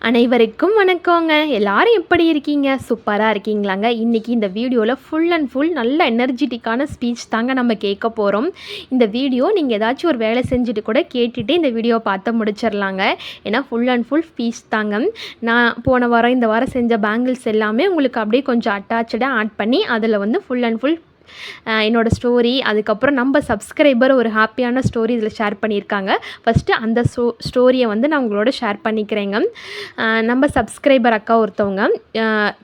அனைவருக்கும் வணக்கங்க. எல்லாரும் எப்படி இருக்கீங்க? சூப்பராக இருக்கீங்களாங்க? இன்றைக்கி இந்த வீடியோவில் ஃபுல் அண்ட் ஃபுல் நல்ல எனர்ஜெட்டிக்கான ஸ்பீச் தாங்க நம்ம கேட்க போகிறோம் இந்த வீடியோ நீங்கள் ஏதாச்சும் ஒரு வேலை செஞ்சுட்டு கூட கேட்டுட்டு இந்த வீடியோ பார்த்து முடிச்சிடலாங்க ஏன்னா ஃபுல் அண்ட் ஃபுல் ஸ்பீச் தாங்க. நான் போன வாரம் இந்த வாரம் செஞ்ச பேங்கிள்ஸ் எல்லாமே உங்களுக்கு அப்படியே கொஞ்சம் அட்டாச்சாக ஆட் பண்ணி அதில் வந்து ஃபுல் அண்ட் ஃபுல் என்னோட ஸ்டோரி அதுக்கப்புறம் நம்ம சப்ஸ்கிரைபர் ஒரு ஹாப்பியான ஸ்டோரி இதில் ஷேர் பண்ணியிருக்காங்க. ஃபஸ்ட்டு அந்த ஸ்டோ ஸ்டோரியை வந்து நான் உங்களோட ஷேர் பண்ணிக்கிறேங்க. நம்ம சப்ஸ்கிரைபர் அக்கா ஒருத்தவங்க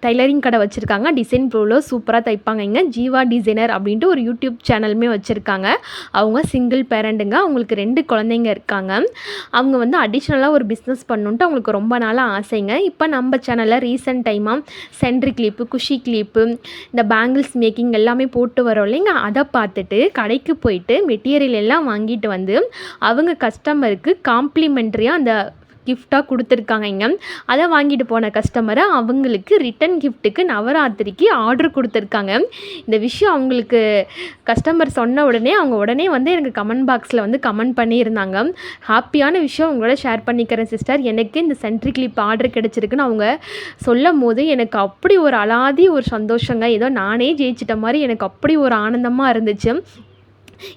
டைலரிங் கடை வச்சுருக்காங்க. டிசைன் ப்ளூவில் சூப்பராக தைப்பாங்க இங்கே ஜீவா டிசைனர் அப்படின்ட்டு ஒரு யூடியூப் சேனலுமே வச்சுருக்காங்க. அவங்க சிங்கிள் பேரண்ட்டுங்க அவங்களுக்கு ரெண்டு குழந்தைங்க இருக்காங்க. அவங்க வந்து அடிஷ்னலாக ஒரு பிஸ்னஸ் பண்ணணுன்ட்டு அவங்களுக்கு ரொம்ப நாளாக ஆசைங்க. இப்போ நம்ம சேனலில் ரீசெண்ட் டைமாக சென்ட்ரி கிளிப்பு குஷி கிளிப்பு இந்த பேங்கிள்ஸ் மேக்கிங் எல்லாமே போட்டு வரோம் இல்லைங்க? அதை பார்த்துட்டு கடைக்கு போயிட்டு மெட்டீரியல் எல்லாம் வாங்கிட்டு வந்து அவங்க கஸ்டமருக்கு காம்ப்ளிமெண்ட்ரியாக அந்த கிஃப்டாக கொடுத்துருக்காங்க இங்கே அதை வாங்கிட்டு போன கஸ்டமரை அவங்களுக்கு ரிட்டன் கிஃப்ட்டுக்கு நவராத்திரிக்கு ஆர்டர் கொடுத்துருக்காங்க. இந்த விஷயம் அவங்களுக்கு கஸ்டமர் சொன்ன உடனே அவங்க உடனே வந்து எனக்கு கமெண்ட் பாக்ஸில் வந்து கமெண்ட் பண்ணியிருந்தாங்க. ஹாப்பியான விஷயம் உங்களோட ஷேர் பண்ணிக்கிறேன் சிஸ்டர் எனக்கு இந்த சென்ட்ரி கிளிப் ஆர்டர் கிடச்சிருக்குன்னு அவங்க சொல்லும் போது எனக்கு அப்படி ஒரு அலாதி ஒரு சந்தோஷங்க. ஏதோ நானே ஜெயிச்சிட்ட மாதிரி எனக்கு அப்படி ஒரு ஆனந்தமாக இருந்துச்சு.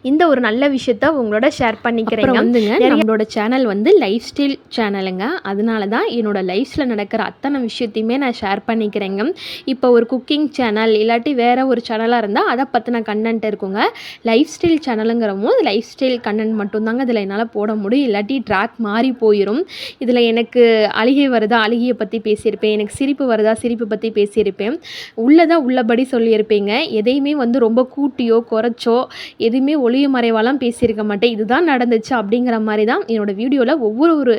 இந்த ஒரு நல்ல விஷயத்த உங்களோட ஷேர் பண்ணிக்கிறேங்க. வந்துங்க நம்மளோட சேனல் வந்து லைஃப் ஸ்டைல் சேனலுங்க அதனால தான் என்னோட லைஃப்பில் நடக்கிற அத்தனை விஷயத்தையுமே நான் ஷேர் பண்ணிக்கிறேங்க. இப்போ ஒரு குக்கிங் சேனல் இல்லாட்டி வேறு ஒரு சேனலாக இருந்தால் அதை பற்றின கண்டென்ட் இருக்குங்க. லைஃப் ஸ்டைல் சேனலுங்கிற போது லைஃப் ஸ்டைல் கண்டென்ட் மட்டும்தாங்க இதில் என்னால் போட முடியும். இல்லாட்டி ட்ராக் மாறி போயிடும் இதில் எனக்கு அழுகை வருதா அழுகையை பற்றி பேசியிருப்பேன். எனக்கு சிரிப்பு வருதா சிரிப்பு பற்றி பேசியிருப்பேன். உள்ளதா உள்ளபடி சொல்லியிருப்பேங்க. எதையுமே வந்து ரொம்ப கூட்டியோ குறைச்சோ எதுவுமே ஒளிய மறைவாலாம் பேசியிருக்க மாட்டேன். இதுதான் நடந்துச்சு அப்படிங்கிற மாதிரி தான் என்னோடய வீடியோவில் ஒவ்வொரு ஒரு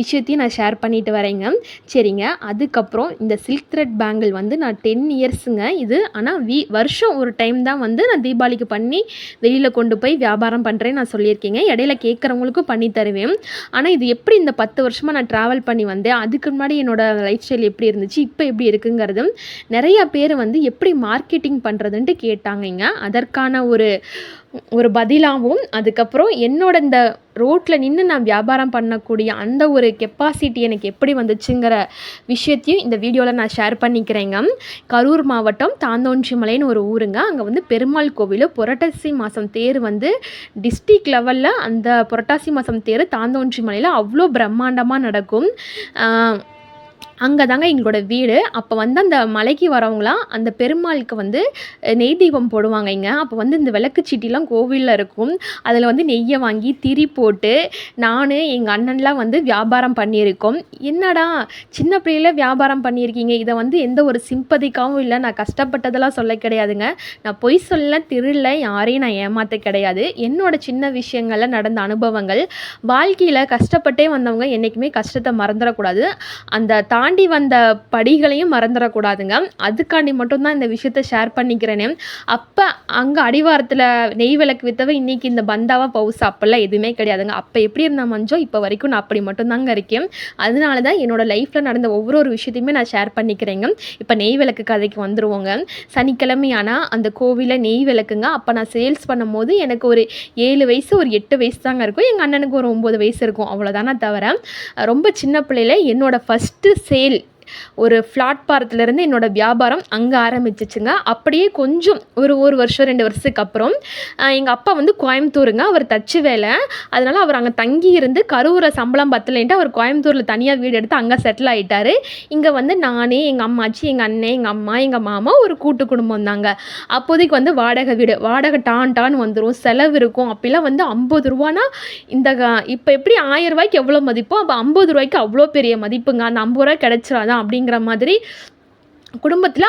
விஷயத்தையும் நான் ஷேர் பண்ணிட்டு வரேங்க. சரிங்க. அதுக்கப்புறம் இந்த சில்க் த்ரெட் பேங்கிள் வந்து நான் டென் இயர்ஸுங்க இது. ஆனால் வீ வருஷம் ஒரு டைம் தான் வந்து நான் தீபாவளிக்கு பண்ணி வெளியில் கொண்டு போய் வியாபாரம் பண்ணுறேன்னு நான் சொல்லியிருக்கேங்க. இடையில கேட்குறவங்களுக்கும் பண்ணி தருவேன். ஆனால் இது எப்படி இந்த பத்து வருஷமாக நான் ட்ராவல் பண்ணி வந்தேன்? அதுக்கு முன்னாடி என்னோட லைஃப் ஸ்டைல் எப்படி இருந்துச்சு? இப்போ எப்படி இருக்குங்கிறது நிறைய பேர் வந்து எப்படி மார்க்கெட்டிங் பண்ணுறதுன்ட்டு கேட்டாங்கங்க. அதற்கான ஒரு ஒரு பதிலாகவும் அதுக்கப்புறம் என்னோட இந்த ரோட்டில் நின்று நான் வியாபாரம் பண்ணக்கூடிய அந்த ஒரு கெப்பாசிட்டி எனக்கு எப்படி வந்துச்சுங்கிற விஷயத்தையும் இந்த வீடியோவில் நான் ஷேர் பண்ணிக்கிறேங்க. கரூர் மாவட்டம் தாந்தோன்றிமலைன்னு ஒரு ஊருங்க. அங்கே வந்து பெருமாள் கோவில் புரட்டாசி மாதம் தேர் வந்து டிஸ்ட்ரிக் லெவலில் அந்த புரட்டாசி மாதம் தேர் தாந்தோன்றிமலையில் அவ்வளோ பிரம்மாண்டமாக நடக்கும். அங்கே தாங்க எங்களோட வீடு. அப்போ வந்து அந்த மலைக்கு வரவங்களாம் அந்த பெருமாளுக்கு வந்து நெய் தீபம் போடுவாங்க இங்கே. அப்போ வந்து இந்த விளக்கு சீட்டிலாம் கோவிலில் இருக்கும். அதில் வந்து நெய்யை வாங்கி திரி போட்டு நான் எங்கள் அண்ணன்லாம் வந்து வியாபாரம் பண்ணியிருக்கோம். என்னடா சின்ன பிள்ளையில வியாபாரம் பண்ணியிருக்கீங்க. இதை வந்து எந்த ஒரு சிம்பதிக்காகவும் இல்லை. நான் கஷ்டப்பட்டதெல்லாம் சொல்ல கிடையாதுங்க. நான் பொய் சொல்ல திருள யாரையும் நான் ஏமாற்ற கிடையாது. என்னோட சின்ன விஷயங்களில் நடந்த அனுபவங்கள். வாழ்க்கையில் கஷ்டப்பட்டே வந்தவங்க என்றைக்குமே கஷ்டத்தை மறந்துடக்கூடாது. அந்த தாண்டி வந்த படிகளையும் மறந்துடக்கூடாதுங்க. அதுக்காண்டி மட்டும்தான் இந்த விஷயத்த ஷேர் பண்ணிக்கிறேனே. அப்போ அங்கே அடிவாரத்தில் நெய் விளக்கு வித்தவ இன்றைக்கி இந்த பந்தாவா பவுஸ் அப்போல்லாம் எதுவுமே கிடையாதுங்க. அப்போ எப்படி இருந்த மஞ்சோ இப்போ வரைக்கும் நான் அப்படி மட்டும்தாங்க இருக்கேன். அதனால தான் என்னோட லைஃப்பில் நடந்த ஒவ்வொரு ஒரு விஷயத்தையுமே நான் ஷேர் பண்ணிக்கிறேங்க. இப்போ நெய் விளக்கு கதைக்கு வந்துடுவோங்க சனிக்கிழமை ஆனால் அந்த கோவிலில் நெய் விளக்குங்க. அப்போ நான் சேல்ஸ் பண்ணும்போது எனக்கு ஒரு ஏழு வயசு ஒரு எட்டு வயசு தாங்க இருக்கும். எங்கள் அண்ணனுக்கு ஒரு ஒம்பது வயசு இருக்கும். அவ்வளோதானே தவிர ரொம்ப சின்ன பிள்ளையில என்னோட ஃபஸ்ட்டு சேல் ஒரு பிளாட்பாரத்துலேருந்து என்னோடய வியாபாரம் அங்கே ஆரம்பிச்சிச்சுங்க. அப்படியே கொஞ்சம் ஒரு ஒரு வருஷம் ரெண்டு வருஷத்துக்கு அப்புறம் எங்கள் அப்பா வந்து கோயம்புத்தூருங்க. அவர் தச்சு வேலை. அதனால் அவர் அங்கே தங்கி இருந்து கரூரை சம்பளம் பத்தலைன்ட்டு அவர் கோயம்புத்தூரில் தனியாக வீடு எடுத்து அங்கே செட்டில் ஆகிட்டார் இங்கே வந்து நானே எங்கள் அம்மாச்சி எங்கள் அண்ணன் எங்கள் அம்மா எங்கள் மாமா ஒரு கூட்டு குடும்பம் தாங்க. அப்போதைக்கு வந்து வாடகை வீடு வாடகை டான் டான் வந்துடும் செலவு இருக்கும். அப்படிலாம் வந்து ஐம்பது ரூபானா இந்த இப்போ எப்படி ஆயிரம் ரூபாய்க்கு எவ்வளோ மதிப்போ அப்போ ஐம்பது ரூபாய்க்கு அவ்வளோ பெரிய மதிப்புங்க. அந்த ஐம்பது ரூபாய் கிடச்சிடாதான் அப்படிங்கிற மாதிரி குடும்பத்தில்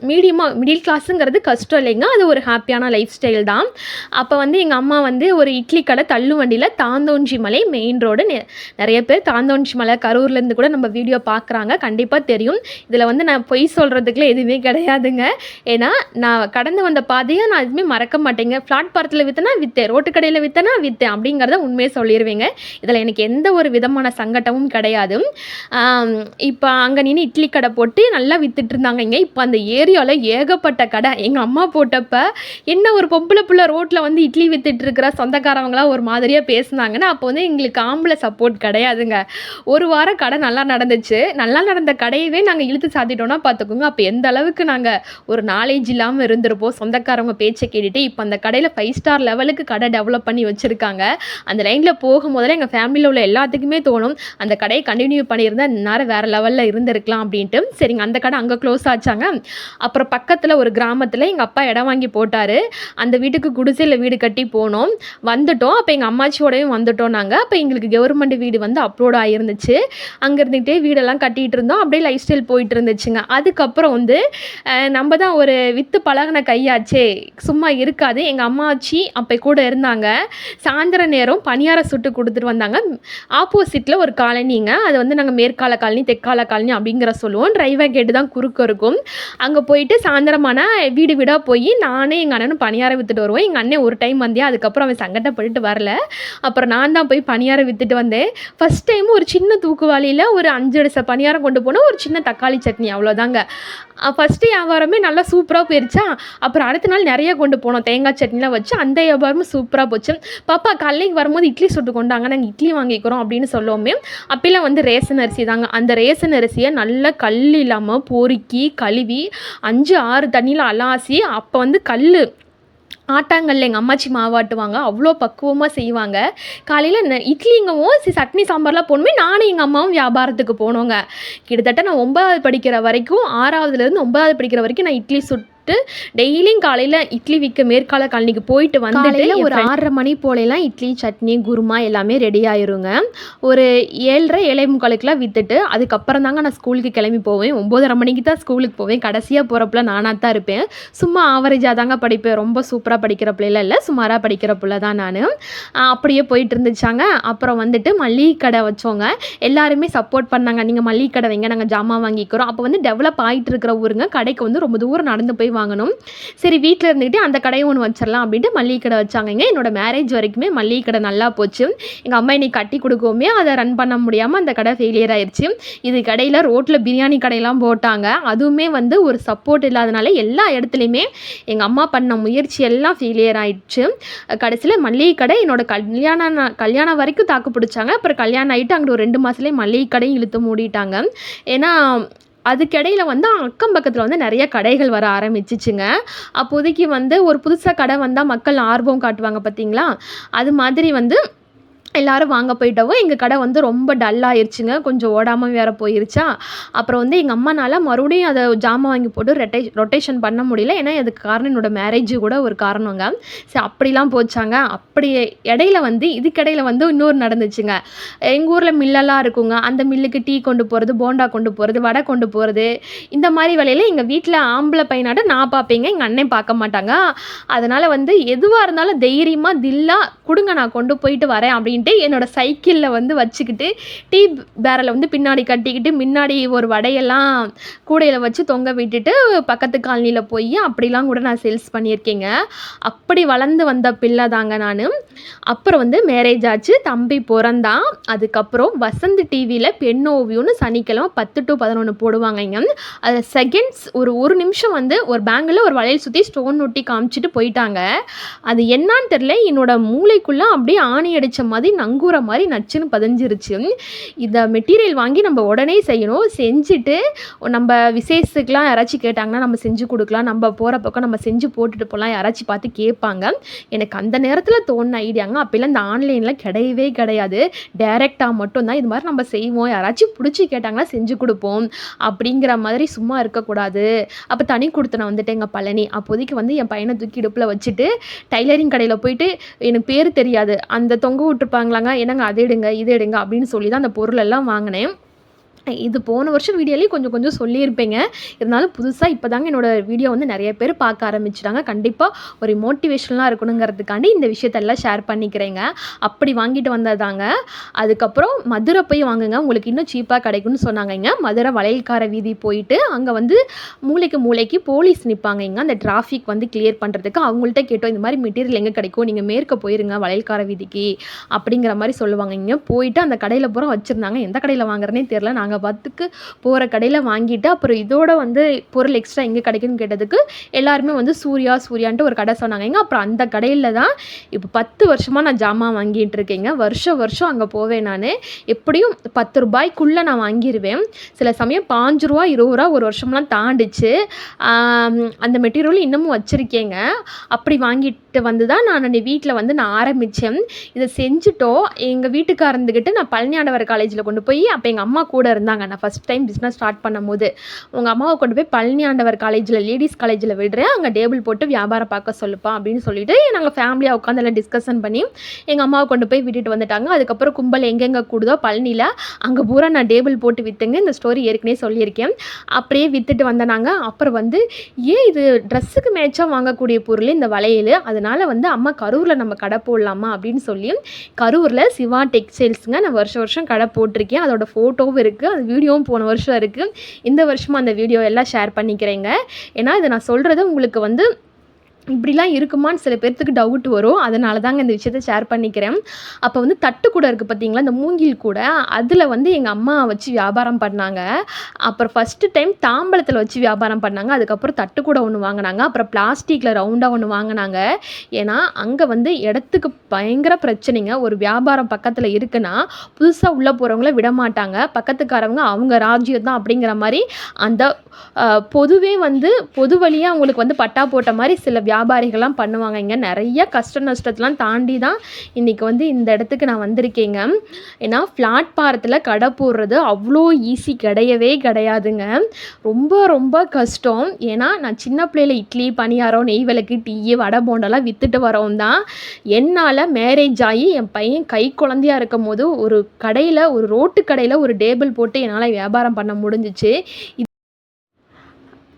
மீடியமாக மிடில் கிளாஸுங்கிறது கஷ்டம் இல்லைங்க. அது ஒரு ஹாப்பியான லைஃப் ஸ்டைல் தான். அப்போ வந்து எங்கள் அம்மா வந்து ஒரு இட்லி கடை தள்ளு வண்டியில் தாந்தோஞ்சி மலை மெயின் ரோடு நெ- நிறைய பேர் தாந்தோஞ்சி மலை கரூர்லேருந்து கூட நம்ம வீடியோ பார்க்குறாங்க. கண்டிப்பாக தெரியும். இதில் வந்து நான் பொய் சொல்கிறதுக்குலாம் எதுவுமே கிடையாதுங்க. ஏன்னா நான் கடந்து வந்த பாதையை நான் எதுவுமே மறக்க மாட்டேங்க. பிளாட்பாரத்தில் விற்றுனா விற்றேன் ரோட்டு கடையில் விற்றனா விற்றேன் அப்படிங்கிறத உண்மையை சொல்லிடுவேங்க இதில் எனக்கு எந்த ஒரு விதமான சங்கட்டமும் கிடையாது. இப்போ அங்கே நின்று இட்லி கடை போட்டு நல்லா விற்றுட்டு பார்த்துட்டு இப்போ அந்த ஏரியாவில் ஏகப்பட்ட கடை. எங்கள் அம்மா போட்டப்ப என்ன ஒரு பொம்பளை புள்ள ரோட்டில் வந்து இட்லி வித்துட்டு இருக்கிற சொந்தக்காரவங்களாம் ஒரு மாதிரியாக பேசுனாங்கன்னா அப்போ வந்து எங்களுக்கு ஆம்பளை சப்போர்ட் கிடையாதுங்க. ஒரு வாரம் கடை நல்லா நடந்துச்சு. நல்லா நடந்த கடையவே நாங்கள் இழுத்து சாத்திட்டோம்னா பார்த்துக்கோங்க அப்போ எந்த அளவுக்கு நாங்கள் ஒரு நாலேஜ் இல்லாமல் இருந்திருப்போம். சொந்தக்காரவங்க பேச்சை கேட்டுட்டு இப்போ அந்த கடையில் ஃபைவ் ஸ்டார் லெவலுக்கு கடை டெவலப் பண்ணி வச்சுருக்காங்க. அந்த லைனில் போகும்போதெல்லாம் எங்கள் ஃபேமிலியில் உள்ள எல்லாத்துக்குமே தோணும். அந்த கடையை கண்டினியூ பண்ணியிருந்தால் நேரம் வேறு லெவலில் இருந்திருக்கலாம் அப்படின்ட்டு. சரிங்க அந்த கடை அங்கே க்ளோஸ் ஆச்சாங்க. அப்புறம் பக்கத்தில் ஒரு கிராமத்தில் எங்கள் அப்பா இடம் வாங்கி போட்டார். அந்த வீட்டுக்கு குடிசையில் வீடு கட்டி போனோம். வந்துட்டோம். அப்போ எங்கள் அம்மாச்சியோடையும் வந்துட்டோம் நாங்கள் அப்போ எங்களுக்கு கவர்மெண்ட் வீடு வந்து அப்லோட் ஆகிருந்துச்சு அங்கே இருந்துகிட்டே வீடெல்லாம் கட்டிகிட்டு இருந்தோம். அப்படியே லைஃப் ஸ்டைல் போயிட்டு இருந்துச்சுங்க. அதுக்கப்புறம் வந்து நம்ம தான் ஒரு வித்து பழகின கையாச்சே. சும்மா இருக்காது. எங்கள் அம்மாச்சி அப்போ கூட இருந்தாங்க. சாயந்தர நேரம் பணியார சுட்டு கொடுத்துட்டு வந்தாங்க. ஆப்போசிட்டில் ஒரு காலனிங்க. அது வந்து நாங்கள் மேற்கால காலனி தெற்கால காலனி அப்படிங்கிற சொல்லுவோம். டிரைவர் கேட்டு தான் குறுக்க இருக்கும். அங்கே போயிட்டு சாயந்தரமான வீடு வீடாக போய் நானே எங்கள் அண்ணனும் பணியாரம் விற்றுட்டு வருவோம். எங்கள் அண்ணன் ஒரு டைம் வந்தேன் அதுக்கப்புறம் அவன் சங்கடப்பட்டுட்டு வரல. அப்புறம் நான் தான் போய் பணியாரம் விற்றுட்டு வந்தேன். ஃபஸ்ட் டைம் ஒரு சின்ன தூக்குவாளியில் ஒரு அஞ்சு அடிச பணியாரம் கொண்டு போனோம் ஒரு சின்ன தக்காளி சட்னி அவ்வளோதாங்க ஃபஸ்ட்டு வியாபாரமே நல்லா சூப்பராக போயிருச்சா? அப்புறம் அடுத்த நாள் நிறைய கொண்டு போனோம். தேங்காய் சட்னிலாம் வச்சு அந்த வியாபாரமும் சூப்பராக போச்சு. பாப்பா கல்லைக்கு வரும்போது இட்லி சுட்டு கொண்டாங்க. நாங்கள் இட்லி வாங்கிக்கிறோம் அப்படின்னு சொல்லுவோமே. அப்பெல்லாம் வந்து ரேசன் அரிசி தாங்க. அந்த ரேசன் அரிசியை நல்லா கல் இல்லாமல் பொறுக்கி கழுவி அஞ்சு ஆறு தண்ணியில் அலாசி அப்போ வந்து கல் ஆட்டாங்கல்ல எங்கள் அம்மாச்சி மாவாட்டுவாங்க. அவ்வளோ பக்குவமாக செய்வாங்க. காலையில் ந இட்லிங்கவும் சட்னி சாம்பார்லாம் போகணுமே நானும் எங்கள் அம்மாவும் வியாபாரத்துக்கு போனோங்க. கிட்டத்தட்ட நான் ஒன்பதாவது படிக்கிற வரைக்கும் ஆறாவதுலேருந்து ஒன்பதாவது படிக்கிற வரைக்கும் நான் இட்லி சுட்டு டெய்லியும் காலையில் இட்லி விற்க மேற்கால காலனிக்கு போயிட்டு வந்துட்டு ஒரு ஆறரை மணி போலலாம் இட்லி சட்னி குருமா எல்லாமே ரெடி ஆயிருங்க. ஒரு ஏழரை ஏழை முக்காலுக்குலாம் விற்றுட்டு அதுக்கப்புறம் தாங்க நான் ஸ்கூலுக்கு கிளம்பி போவேன். ஒம்போதரை மணிக்கு தான் ஸ்கூலுக்கு போவேன். கடைசியாக போகிறப்பல நானாக தான் இருப்பேன். சும்மா ஆவரேஜாக தாங்க படிப்பேன். ரொம்ப சூப்பராக படிக்கிற பிள்ளைல இல்லை சுமாராக படிக்கிற பிள்ளை தான் நான். அப்படியே போயிட்டு இருந்துச்சாங்க. அப்புறம் வந்துட்டு மளிகை கடை வச்சோங்க. எல்லாருமே சப்போர்ட் பண்ணாங்க. நீங்கள் மளிகை கடை வைங்க நாங்கள் ஜாமான் வாங்கிக்கிறோம். அப்போ வந்து டெவலப் ஆகிட்டு இருக்கிற ஊருங்க. கடைக்கு வந்து ரொம்ப தூரம் நடந்து போய் வாங்கணும். சரி வீட்டில் இருந்துக்கிட்டு அந்த கடையை ஒன்று வச்சிடலாம் அப்படின்ட்டு மளிகை கடை வச்சாங்கங்க. என்னோட மேரேஜ் வரைக்குமே மளிகை கடை நல்லா போச்சு. எங்கள் அம்மா இன்னைக்கு கட்டி கொடுக்கவுமே அதை ரன் பண்ண முடியாமல் அந்த கடை ஃபெயிலியர் ஆயிடுச்சு இது கடையில் ரோட்டில் பிரியாணி கடையெல்லாம் போட்டாங்க. அதுவுமே வந்து ஒரு சப்போர்ட் இல்லாதனால எல்லா இடத்துலையுமே எங்கள் அம்மா பண்ண முயற்சி எல்லாம் ஃபெயிலியர் ஆயிடுச்சு. கடைசியில் மளிகை கடை என்னோட கல்யாணம் கல்யாணம் வரைக்கும் தாக்கு பிடிச்சாங்க. அப்புறம் கல்யாணம் ஆகிட்டு அங்கே ஒரு ரெண்டு மாதத்துலேயே மல்லிகை கடையும் இழுத்து மூடிட்டாங்க. ஏன்னா அதுக்கிடையில் வந்து அக்கம் பக்கத்தில் வந்து நிறைய கடைகள் வர ஆரம்பிச்சிச்சுங்க. அப்போதைக்கு வந்து ஒரு புதுசாக கடை வந்தால் மக்கள் ஆர்வம் காட்டுவாங்க பார்த்தீங்களா அது மாதிரி வந்து எல்லாரும் வாங்க போயிட்டவும் எங்கள் கடை வந்து ரொம்ப டல்லாயிருச்சுங்க கொஞ்சம் ஓடாமல் வேற போயிருச்சா? அப்புறம் வந்து எங்கள் அம்மானால் மறுபடியும் அதை ஜாமான் வாங்கி போட்டு ரொட்டே ரொட்டேஷன் பண்ண முடியல. ஏன்னா அதுக்கு காரணம் என்னோட மேரேஜ் கூட ஒரு காரணங்க. சரி அப்படிலாம் போச்சாங்க. அப்படி இடையில வந்து இதுக்கிடையில் வந்து இன்னொரு நடந்துச்சுங்க. எங்கள் ஊரில் மில்லெல்லாம் இருக்குங்க. அந்த மில்லுக்கு டீ கொண்டு போகிறது போண்டா கொண்டு போகிறது வடை கொண்டு போகிறது இந்த மாதிரி வேலையில் எங்கள் வீட்டில் ஆம்பளை பையனாட்ட நான் பார்ப்பேங்க. எங்கள் அண்ணன் பார்க்க மாட்டாங்க. அதனால் வந்து எதுவாக இருந்தாலும் தைரியமாக தில்லாக கொடுங்க நான் கொண்டு போயிட்டு வரேன் அப்படின்னு அப்படின்ட்டு என்னோட சைக்கிளில் வந்து வச்சுக்கிட்டு டீ பேரலை வந்து பின்னாடி கட்டிக்கிட்டு முன்னாடி ஒரு வடையெல்லாம் கூடையில் வச்சு தொங்க விட்டுட்டு பக்கத்து காலனியில் போய் அப்படிலாம் கூட நான் சேல்ஸ் பண்ணியிருக்கேங்க. அப்படி வளர்ந்து வந்த பிள்ளை தாங்க நான். அப்புறம் வந்து மேரேஜ் ஆச்சு தம்பி பிறந்தான். அதுக்கப்புறம் வசந்த் டிவியில் பெண் ஓவியம்னு சனிக்கிழமை பத்து டு பதினொன்று போடுவாங்கங்க. அதில் செகண்ட்ஸ் ஒரு ஒரு நிமிஷம் வந்து ஒரு பேங்கில் ஒரு வளையல் சுற்றி ஸ்டோன் ஒட்டி காமிச்சிட்டு போயிட்டாங்க. அது என்னான்னு தெரில என்னோட மூளைக்குள்ளே அப்படியே ஆணி அடித்த மாதிரி நங்கூர மாதிரி நச்சுன்னு பதிஞ்சிருச்சு. இந்த மெட்டீரியல் வாங்கி நம்ம உடனே செய்யணும். செஞ்சுட்டு நம்ம விசேஷத்துக்குலாம் யாராச்சும் கேட்டாங்கன்னா நம்ம செஞ்சு கொடுக்கலாம். நம்ம போகிற பக்கம் நம்ம செஞ்சு போட்டுட்டு போகலாம் யாராச்சும் பார்த்து கேட்பாங்க. எனக்கு அந்த நேரத்தில் தோணுன ஐடியாங்க அப்போல்லாம் இந்த ஆன்லைனில் கிடையவே கிடையாது. டேரெக்டாக மட்டும்தான் இது மாதிரி நம்ம செய்வோம். யாராச்சும் பிடிச்சி கேட்டாங்கன்னா செஞ்சு கொடுப்போம். அப்படிங்கிற மாதிரி சும்மா இருக்கக்கூடாது. அப்போ தனி கொடுத்தன வந்துட்டு எங்கள் பழனி. அப்போதைக்கு வந்து என் பையனை தூக்கி இடுப்பில் வச்சுட்டு டைலரிங் கடையில் போயிட்டு எனக்கு பேர் தெரியாது. அந்த தொங்க வாங்கலாங்க என்னங்க அதை எடுங்க இது எடுங்க அப்படின்னு சொல்லி தான் அந்த பொருள் எல்லாம் வாங்கினேன். இது போன வருஷம் வீடியோலேயே கொஞ்சம் கொஞ்சம் சொல்லியிருப்பேங்க. இருந்தாலும் புதுசாக இப்போ தாங்க என்னோடய வீடியோ வந்து நிறைய பேர் பார்க்க ஆரம்பிச்சிட்டாங்க. கண்டிப்பாக ஒரு மோட்டிவேஷனலாக இருக்கணுங்கிறதுக்காண்டி இந்த விஷயத்தெல்லாம் ஷேர் பண்ணிக்கிறேங்க. அப்படி வாங்கிட்டு வந்ததாங்க அதுக்கப்புறம் மதுரை போய் வாங்குங்க. உங்களுக்கு இன்னும் சீப்பாக கிடைக்கும்னு சொன்னாங்கங்க. மதுரை வளையல்கார வீதி போயிட்டு அங்கே வந்து மூளைக்கு மூளைக்கு போலீஸ் நிற்பாங்கங்க அந்த டிராஃபிக் வந்து கிளியர் பண்ணுறதுக்கு அவங்கள்ட்ட கேட்டோம். இந்த மாதிரி மெட்டீரியல் எங்கே கிடைக்கும்? நீங்கள் மேற்க போயிருங்க வளையல்கார வீதிக்கு. அப்படிங்கிற மாதிரி சொல்லுவாங்க இங்கே போயிட்டு அந்த கடையில் பூரா வச்சுருந்தாங்க. எந்த கடையில் வாங்குறனே தெரில நாங்கள் நாங்கள் பத்துக்கு போகிற கடையில் வாங்கிட்டு அப்புறம் இதோட வந்து பொருள் எக்ஸ்ட்ரா எங்கே கிடைக்குன்னு கேட்டதுக்கு எல்லாருமே வந்து சூர்யா சூர்யான்ட்டு ஒரு கடை சொன்னாங்க. அப்புறம் அந்த கடையில் தான் இப்போ பத்து வருஷமாக நான் ஜாமான் வாங்கிட்டு இருக்கேங்க. வருஷம் வருஷம் அங்கே போவேன் நான். எப்படியும் பத்து ரூபாய்க்குள்ளே நான் வாங்கிடுவேன் சில சமயம் பாஞ்சு ரூபா இருபது ரூபா ஒரு வருஷம்லாம் தாண்டிச்சு. அந்த மெட்டீரியல் இன்னமும் வச்சுருக்கேங்க. அப்படி வாங்கிட்டு வந்து தான் நான் வீட்டில் வந்து நான் ஆரம்பித்தேன் இதை செஞ்சுட்டோம். எங்கள் வீட்டுக்காரந்துக்கிட்டு நான் பழனியாண்டவர் காலேஜில் கொண்டு போய் அப்போ எங்கள் அம்மா கூட இருந்தாங்க நான் ஃபஸ்ட் டைம் பிஸ்னஸ் ஸ்டார்ட் பண்ணும்போது உங்கள் அம்மாவை கொண்டு போய் பழனி ஆண்டவர் காலேஜில் லேடிஸ் காலேஜில் விடுறேன். அங்கே டேபிள் போட்டு வியாபாரம் பார்க்க சொல்லுப்பா அப்படின்னு சொல்லிட்டு நாங்கள் ஃபேமிலியாக உட்காந்து எல்லாம் டிஸ்கஷன் பண்ணி எங்கள் அம்மாவை கொண்டு போய் விட்டுட்டு வந்துட்டாங்க. அதுக்கப்புறம் கும்பல் எங்கெங்கே கூடுதோ பழனியில் அங்கே பூரா நான் டேபிள் போட்டு விற்றுங்க இந்த ஸ்டோரி ஏற்கனவே சொல்லியிருக்கேன். அப்படியே விற்றுட்டு வந்தனாங்க அப்புறம் வந்து ஏன் இது ட்ரெஸ்ஸுக்கு மேட்சாக வாங்கக்கூடிய பொருள் இந்த வளையல்? அதனால் வந்து அம்மா கரூரில் நம்ம கடை போடலாமா அப்படின்னு சொல்லி கரூரில் சிவா டெக்ஸ்டைல்ஸுங்க நான் வருஷம் வருஷம் கடை போட்டிருக்கேன். அதோட ஃபோட்டோவும் இருக்குது அது வீடியோவும் போன வருஷம் இருக்குது இந்த வருஷமும் அந்த வீடியோ எல்லாம் ஷேர் பண்ணிக்கிறேங்க. ஏன்னா இதை நான் சொல்கிறது உங்களுக்கு வந்து இப்படிலாம் இருக்குமான்னு சில பேர்த்துக்கு டவுட் வரும். அதனால தாங்க இந்த விஷயத்த ஷேர் பண்ணிக்கிறேன். அப்போ வந்து தட்டு கூட இருக்குது பார்த்தீங்களா இந்த மூங்கில் கூட. அதில் வந்து எங்கள் அம்மா வச்சு வியாபாரம் பண்ணாங்க. அப்புறம் ஃபஸ்ட்டு டைம் தாம்பலத்தில் வச்சு வியாபாரம் பண்ணாங்க. அதுக்கப்புறம் தட்டு கூட ஒன்று வாங்கினாங்க. அப்புறம் பிளாஸ்டிக்கில் ரவுண்டாக ஒன்று வாங்கினாங்க. ஏன்னா அங்கே வந்து இடத்துக்கு பயங்கர பிரச்சனைங்க. ஒரு வியாபாரம் பக்கத்தில் இருக்குன்னா புதுசாக உள்ளே போகிறவங்கள விட மாட்டாங்க பக்கத்துக்காரவங்க அவங்க ராஜ்யம் தான் அப்படிங்கிற மாதிரி அந்த பொதுவே வந்து பொது வழியாக அவங்களுக்கு வந்து பட்டா போட்ட மாதிரி சில வியாபாரிகள்லாம் பண்ணுவாங்க. இங்கே நிறைய கஷ்ட நஷ்டத்தெலாம் தாண்டி தான் இன்றைக்கி வந்து இந்த இடத்துக்கு நான் வந்திருக்கேங்க. ஏன்னா ஃப்ளாட் பாரத்தில் கடை போடுறது அவ்வளோ ஈஸி கிடையவே கிடையாதுங்க. ரொம்ப ரொம்ப கஷ்டம். ஏன்னா நான் சின்ன பிள்ளையில இட்லி பணியாரம் நெய் விளக்கு டீ வடை போண்டெல்லாம் விற்றுட்டு வரோம் தான் என்னால் மேரேஜ் ஆகி என் பையன் கை குழந்தையா இருக்கும் போது ஒரு கடையில் ஒரு ரோட்டு கடையில் ஒரு டேபிள் போட்டு என்னால் வியாபாரம் பண்ண முடிஞ்சிச்சு.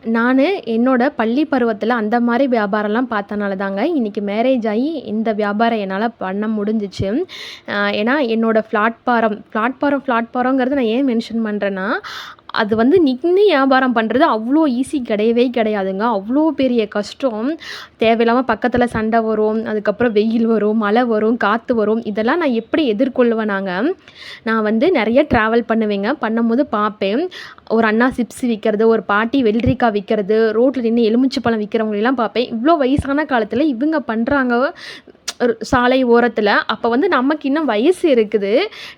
நான் என்னோட பள்ளி பருவத்தில் அந்த மாதிரி வியாபாரம்லாம் பார்த்தனால தாங்க இன்றைக்கி மேரேஜ் ஆகி இந்த வியாபாரம் என்னால் பண்ண முடிஞ்சிச்சு. ஏன்னா என்னோடய பிளாட்பாரம் பிளாட்பாரம் பிளாட்பாரங்கிறது நான் ஏன் மென்ஷன் பண்ணுறேன்னா அது வந்து நின்று வியாபாரம் பண்ணுறது அவ்வளோ ஈஸி கிடையவே கிடையாதுங்க. அவ்வளோ பெரிய கஷ்டம். தேவையில்லாமல் பக்கத்தில் சண்டை வரும் அதுக்கப்புறம் வெயில் வரும் மழை வரும் காற்று வரும். இதெல்லாம் நான் எப்படி எதிர்கொள்வேனாங்க நான் வந்து நிறைய ட்ராவல் பண்ணுவேங்க. பண்ணும்போது பார்ப்பேன். ஒரு அண்ணா சிப்ஸ் விற்கிறது ஒரு பாட்டி வெள்ளரிக்காய் விற்கிறது ரோட்டில் நின்று எலுமிச்சை பழம் விற்கிறவங்களெல்லாம் பார்ப்பேன். இவ்வளோ வயசான காலத்தில் இவங்க பண்ணுறாங்க சாலை ஓரத்தில் அப்போ வந்து நமக்கு இன்னும் வயசு இருக்குது.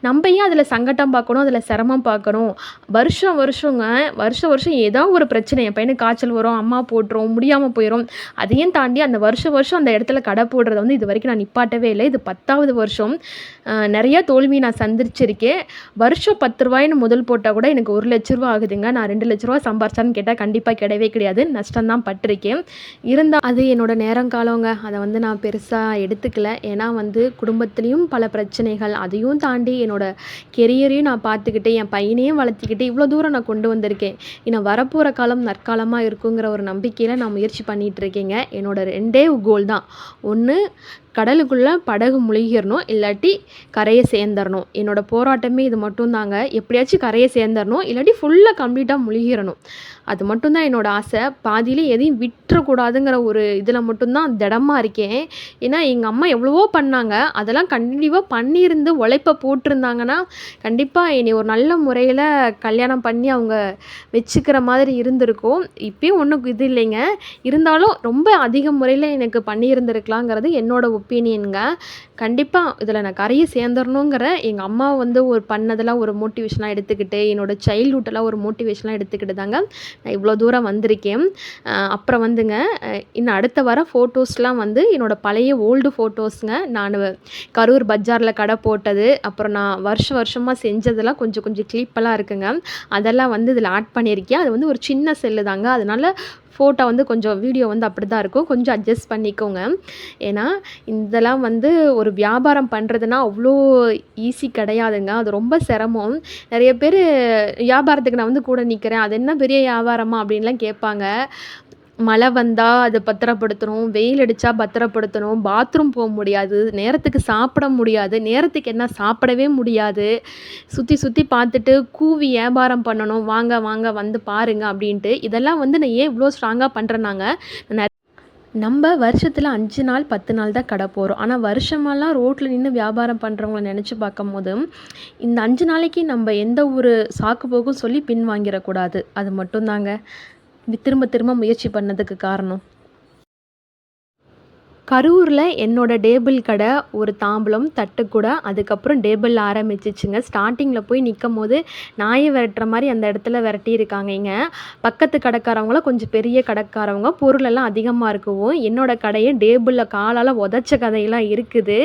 நம்ம ஏன் அதில் சங்கட்டம் பார்க்கணும் அதில் சிரமம் பார்க்கணும்? வருஷம் வருஷங்க வருஷம் வருஷம் ஏதோ ஒரு பிரச்சனை. என் பையனுக்கு காய்ச்சல் வரும் அம்மா போட்டுரும் முடியாமல் போயிடும் அதையும் தாண்டி அந்த வருஷம் வருஷம் அந்த இடத்துல கடை போடுறத வந்து இது வரைக்கும் நான் நிப்பாட்டவே இல்லை. இது பத்தாவது வருஷம். நிறையா தோல்வியை தோல்வி நான் சந்திச்சிருக்கேன். வருஷம் பத்து ரூபாய்னு முதல் போட்டால் கூட எனக்கு ஒரு லட்ச ரூபா ஆகுதுங்க. நான் ரெண்டு லட்ச ரூபா சம்பாரிச்சான்னு கேட்டால் கண்டிப்பாக கிடையவே கிடையாது. நஷ்டம் தான் பட்டிருக்கேன். இருந்தால் அது என்னோட நேரங்காலங்க. அதை வந்து நான் பெருசாக எடுத்து எடுத்துக்கல ஏன்னா வந்து குடும்பத்துலேயும் பல பிரச்சனைகள் அதையும் தாண்டி என்னோட கெரியரையும் நான் பார்த்துக்கிட்டு என் பையனையும் வளர்த்திக்கிட்டு இவ்வளோ தூரம் நான் கொண்டு வந்திருக்கேன். இன்னும் வரப்போகிற காலம் நற்காலமாக இருக்குங்கிற ஒரு நம்பிக்கையில் நான் முயற்சி பண்ணிகிட்டு இருக்கேங்க. என்னோட ரெண்டே கோல் தான். ஒன்று கடலுக்குள்ளே படகு முழுகிடணும் இல்லாட்டி கரையை சேர்ந்துடணும் என்னோடய போராட்டமே இது மட்டும்தாங்க. எப்படியாச்சும் கரையை சேர்ந்துடணும் இல்லாட்டி ஃபுல்லாக கம்ப்ளீட்டாக முழுகிடணும் அது மட்டும்தான் என்னோடய ஆசை. பாதியிலே எதையும் விட்டுறக்கூடாதுங்கிற ஒரு இதில் மட்டும்தான் திடமாக இருக்கேன். ஏன்னா எங்கள் அம்மா எவ்வளவோ பண்ணாங்க. அதெல்லாம் கண்டிப்பாக பண்ணியிருந்து உழைப்பை போட்டிருந்தாங்கன்னா கண்டிப்பாக என்னை ஒரு நல்ல முறையில் கல்யாணம் பண்ணி அவங்க வச்சுக்கிற மாதிரி இருந்திருக்கும். இப்பயும் ஒன்றும் இது இல்லைங்க. இருந்தாலும் ரொம்ப அதிக முறையில் எனக்கு பண்ணியிருந்திருக்கலாங்கிறது என்னோட ஒப்பீனியனுங்க கண்டிப்பாக இதில் நான் கரையை சேர்ந்துடணுங்கிற எங்கள் அம்மா வந்து ஒரு பண்ணதெல்லாம் ஒரு மோட்டிவேஷனாக எடுத்துக்கிட்டு என்னோடய சைல்ட்ஹுட்டெல்லாம் ஒரு மோட்டிவேஷனாக எடுத்துக்கிட்டு தாங்க நான் இவ்வளோ தூரம் வந்திருக்கேன். அப்புறம் வந்துங்க இன்னும் அடுத்த வர ஃபோட்டோஸ்லாம் வந்து என்னோடய பழைய ஓல்டு ஃபோட்டோஸுங்க நான் கரூர் பஜாரில் கடை போட்டது அப்புறம் நான் வருஷம் வருஷமாக செஞ்சதெல்லாம் கொஞ்சம் கொஞ்சம் கிளிப்பெல்லாம் இருக்குங்க. அதெல்லாம் வந்து இதில் ஆட் பண்ணியிருக்கேன். அது வந்து ஒரு சின்ன செல்லு தாங்க. அதனால் ஃபோட்டோ வந்து கொஞ்சம் வீடியோ வந்து அப்படி தான் இருக்கும். கொஞ்சம் அட்ஜஸ்ட் பண்ணிக்கோங்க. ஏன்னா இதெல்லாம் வந்து ஒரு வியாபாரம் பண்ணுறதுனா அவ்வளோ ஈஸி கிடையாதுங்க. அது ரொம்ப சிரமம். நிறைய பேர் வியாபாரத்துக்கு நான் வந்து கூட நிற்கிறேன் அது என்ன பெரிய வியாபாரமா அப்படின்லாம் கேட்பாங்க. மழை வந்தால் அதை பத்திரப்படுத்தணும் வெயில் அடித்தா பத்திரப்படுத்தணும் பாத்ரூம் போக முடியாது நேரத்துக்கு சாப்பிட முடியாது நேரத்துக்கு என்ன சாப்பிடவே முடியாது. சுற்றி சுற்றி பார்த்துட்டு கூவி வியாபாரம் பண்ணணும் வாங்க வாங்க வந்து பாருங்க அப்படின்ட்டு. இதெல்லாம் வந்து நான் ஏன் இவ்வளோ ஸ்ட்ராங்காக பண்ணுறேன்னாங்க நம்ம வருஷத்தில் அஞ்சு நாள், 10 நாள் தான் கடை போகிறோம் ஆனால் வருஷமெல்லாம் ரோட்டில் நின்று வியாபாரம் பண்ணுறவங்கள நினச்சி பார்க்கும் போது இந்த அஞ்சு நாளைக்கு நம்ம எந்த ஒரு சாக்கு போக்கும் சொல்லி பின்வாங்கிரக்கூடாது. அது மட்டும்தாங்க. திரும்ப திரும்ப முயற்சி பண்ணதுக்கு காரணம். கரூரில் என்னோட டேபிள் கடை, ஒரு தாம்பூலம், தட்டுக்கூடை, அதுக்கப்புறம் டேபிள் ஆரம்பிச்சிச்சுங்க ஸ்டார்டிங்கில் போய் நிக்கும்போது, நாயை விரட்டுற மாதிரி அந்த இடத்துல விரட்டியிருக்காங்கங்க. பக்கத்து கடைக்காரவங்கலாம் கொஞ்சம் பெரிய கடைக்காரவங்க. பொருளெல்லாம் அதிகமாக இருக்கவும், என்னோட கடையை டேபிளில் காலால் உதச்ச கதையெல்லாம் இருக்குது.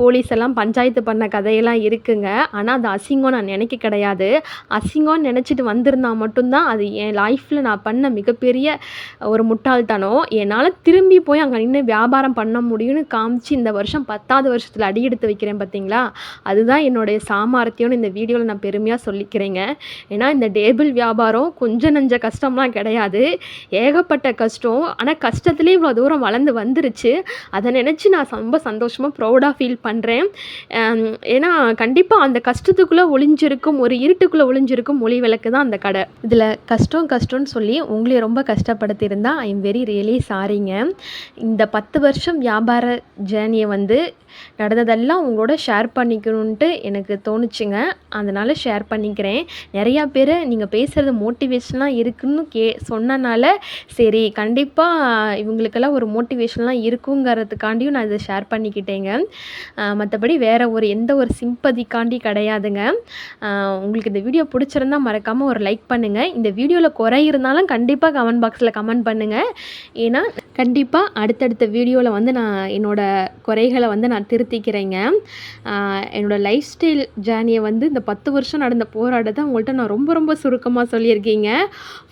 போலீஸ் எல்லாம் பஞ்சாயத்து பண்ண கதையெல்லாம் இருக்குங்க. ஆனால் அது அசிங்கம் நான் நினைக்க கிடையாது. அசிங்கம்னு நினச்சிட்டு வந்திருந்தா மட்டும்தான் அது என் லைஃப்பில் நான் பண்ண மிகப்பெரிய ஒரு முட்டாள்தனம். என்னால் திரும்பி போய் அங்கே நின்று வியாபாரம் பண்ண முடியும்னு காமிச்சு, இந்த வருஷம் பத்தாவது வருஷத்தில் அடி எடுத்து வைக்கிறேன் பார்த்தீங்களா, அதுதான் என்னுடைய சாமர்த்தியம்னு இந்த வீடியோவில் நான் பெருமையாக சொல்லிக்கிறேங்க. ஏன்னா இந்த டேபிள் வியாபாரம் கொஞ்சம் நஞ்ச கஷ்டம்லாம் கிடையாது. ஏகப்பட்ட கஷ்டம். ஆனால் கஷ்டத்துலேயே இவ்வளோ தூரம் வளர்ந்து வந்துருச்சு. அதை நினச்சி நான் ரொம்ப சந்தோஷமாக ப்ரௌடாக ஃபீல் பண்ணுறேன் ஏன்னா கண்டிப்பாக அந்த கஷ்டத்துக்குள்ளே ஒளிஞ்சிருக்கும் ஒரு இருட்டுக்குள்ளே ஒளிஞ்சிருக்கும் ஒளி விளக்கு தான் அந்த கடை. இதில் கஷ்டம் கஷ்டம்னு சொல்லி உங்களையும் ரொம்ப கஷ்டப்படுத்தியிருந்தா, ஐ எம் வெரி ரியலி சாரிங்க. இந்த 10 வருஷம் வியாபார ஜேர்னியை வந்து நடந்ததெல்லாம் உங்களோட ஷேர் பண்ணிக்கணுன்ட்டு எனக்கு தோணுச்சுங்க. அதனால் ஷேர் பண்ணிக்கிறேன். நிறையா பேர் நீங்கள் பேசுகிறது மோட்டிவேஷனாக இருக்குன்னு கே சொன்னனால, சரி கண்டிப்பாக இவங்களுக்கெல்லாம் ஒரு மோட்டிவேஷன்லாம் இருக்குங்கிறதுக்காண்டியும் நான் இதை ஷேர் பண்ணிக்கிட்டேங்க. மற்றபடி வேறு ஒரு எந்த ஒரு சிம்பதிக்காண்டி கிடையாதுங்க. உங்களுக்கு இந்த வீடியோ பிடிச்சிருந்தா மறக்காமல் ஒரு லைக் பண்ணுங்கள் இந்த வீடியோவில் குறை இருந்தாலும் கண்டிப்பாக கமெண்ட் பாக்ஸில் கமெண்ட் பண்ணுங்கள் ஏன்னா கண்டிப்பாக அடுத்தடுத்த வீடியோவில் வந்து நான் என்னோடய குறைகளை வந்து நான் திருத்திக்கிறேங்க. என்னோடய லைஃப் ஸ்டைல் ஜேர்னியை வந்து இந்த 10 வருஷம் நடந்த போராட்டத்தை உங்கள்கிட்ட நான் ரொம்ப ரொம்ப சுருக்கமாக சொல்லியிருக்கீங்க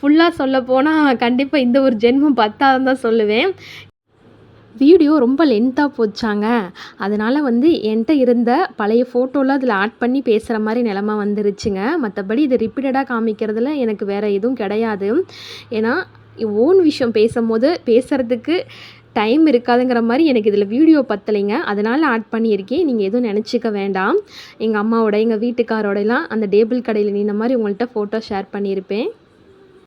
ஃபுல்லாக சொல்ல போனால் கண்டிப்பாக இந்த ஒரு ஜென்மம் பத்தாதுன்னு தான் சொல்லுவேன். வீடியோ ரொம்ப லென்த்தாக போச்சாங்க. அதனால் வந்து என்கிட்ட இருந்த பழைய ஃபோட்டோலாம் அதில் ஆட் பண்ணி பேசுகிற மாதிரி நிலமை வந்துருச்சுங்க. மற்றபடி இதை ரிப்பீட்டடாக காமிக்கிறதுல எனக்கு வேறு எதுவும் கிடையாது. ஏன்னா ஓன் விஷயம் பேசும்போது பேசுகிறதுக்கு டைம் இருக்காதுங்கிற மாதிரி எனக்கு இதில் வீடியோ பத்தலைங்க. அதனால் ஆட் பண்ணியிருக்கேன். நீங்கள் எதுவும் நினச்சிக்க வேண்டாம். எங்கள் அம்மாவோட, எங்கள் வீட்டுக்காரோடலாம் அந்த டேபிள் கடையில் நின்ன மாதிரி உங்கள்கிட்ட ஃபோட்டோ ஷேர் பண்ணியிருப்பேன்.